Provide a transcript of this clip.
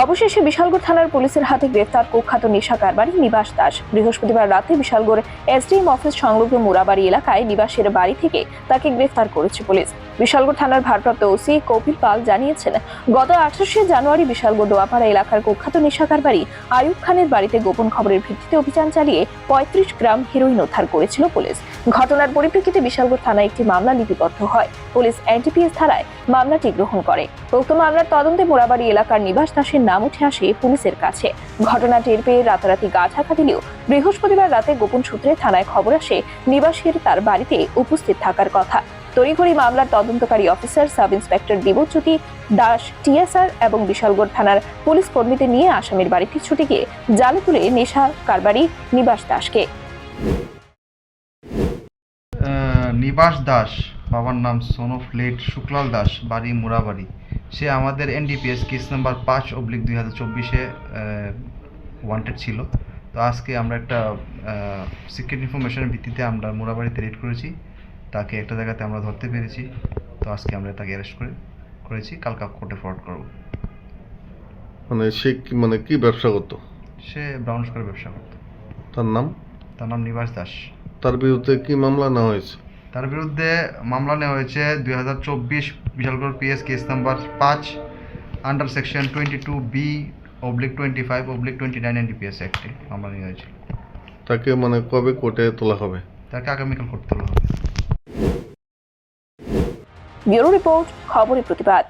অবশেষে বিশালগড় থানার পুলিশের হাতে গ্রেফতার কুখ্যাত নিশা কারবারি নিবাস দাস। বৃহস্পতিবার রাতে বিশালগড় এসডিএম অফিস সংলগ্ন মুরাবাড়ি এলাকায় নিবাসের বাড়ি থেকে তাকে গ্রেফতার করেছে পুলিশ। বিশালগড় থানার ভারপ্রাপ্ত ওসি কপিল পাল জানিয়েছেন, গত আঠাশে জানুয়ারি বিশালগড় দোয়াপাড়া এলাকার কুখ্যাত নিশা কারবারি আয়ুব খানের বাড়িতে গোপন খবরের ভিত্তিতে অভিযান চালিয়ে পঁয়ত্রিশ গ্রাম হেরোইন উদ্ধার করেছিল পুলিশ। ঘটনার পরিপ্রেক্ষিতে বিশালগড় থানায় একটি মামলা লিপিবদ্ধ হয়। পুলিশ এনটিপিএস ধারায় মামলাটি গ্রহণ করে। উক্ত মামলার তদন্তে মোরাবাড়ি এলাকার নিবাস দাসের নাম উঠে আসে পুলিশের কাছে। ঘটনা টের পেয়ে রাতারাতি গা ঢাকা দিলেও বৃহস্পতিবার রাতে গোপন সূত্রে থানায় খবর আসে, নিবাসের তার বাড়িতে উপস্থিত থাকার কথা। তড়িঘড়ি মামলার তদন্তকারী officer, sub inspector Debchyuti Das, TSR এবং বিশালগড় থানার পুলিশ কর্মীদের নিয়ে আসামির বাড়িতে ছুটে গিয়ে জালে তুলে নেশা, কারবারি, নিবাস দাসকে নিবাস দাস বাবার নাম সোনফ লেট শুক্লাল দাস বাড়ি মুরাবাড়ি। সে আমাদের এনডিপিএস কেস নাম্বার পাঁচ অবলিক দুই হাজার চব্বিশে ওয়ান্টেড ছিল। তো আজকে আমরা একটা সিক্রেট ইনফরমেশনের ভিত্তিতে আমরা মুরাবাড়িতে রেড করেছি। তাকে একটা জায়গাতে আমরা ধরতে পেরেছি। তো আজকে আমরা তাকে অ্যারেস্ট করে করেছি। কালকা কোর্টে ফরওয়ার্ড করব। মানে সে কি মানে কি ব্যবসা করতো? সে ব্রাউন করে ব্যবসা করতো। তার নাম? তার নাম নিবাস দাস। তার বিরুদ্ধে কি মামলা নেওয়া হয়েছে? তার বিরুদ্ধে মামলা নেওয়া হয়েছে দুই হাজার চব্বিশ বিশালগড় পিএস কেস নাম্বার পাঁচ under section twenty two B oblique twenty five oblique twenty nine NDPS অ্যাক্টে মামলা নেওয়া হয়েছে। তাকে মানে কবে কোর্টে তোলা হবে? তাকে আগামীকাল করতে হবে। ব্যুরো রিপোর্ট খবরের প্রতিবাদ।